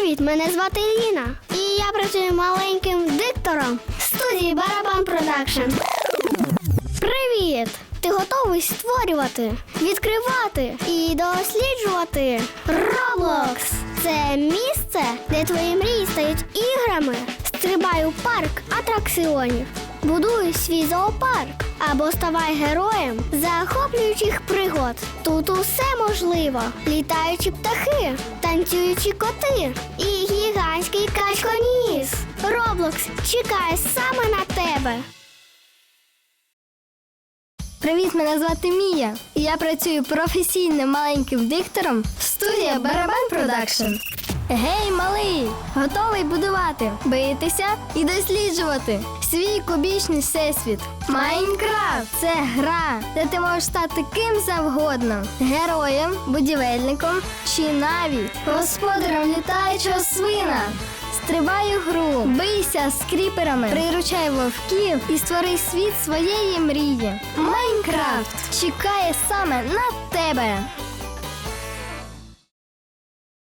Привіт, мене звати Ліна. І я працюю маленьким диктором студії Барабан Продакшн. Привіт! Ти готовий створювати, відкривати і досліджувати Roblox. Це місце, де твої мрії стають іграми. Стрибай у парк атракціонів. Будуй свій зоопарк або ставай героєм захоплюючих пригод. Тут усе можливо: літаючі птахи, танцюючі коти і гігантський качконіс. Роблокс чекає саме на тебе. Привіт, мене звати Мія. Я працюю професійним маленьким диктором в студії Барабан Продакшн. Гей, малий! Готовий будувати, битися і досліджувати свій кубічний всесвіт. Майнкрафт це гра, де ти можеш стати ким завгодно: героєм, будівельником чи навіть господарем літаючого свина. Стрибай у гру, бийся з кріперами, приручай вовків і створи світ своєї мрії. Майнкрафт чекає саме на тебе.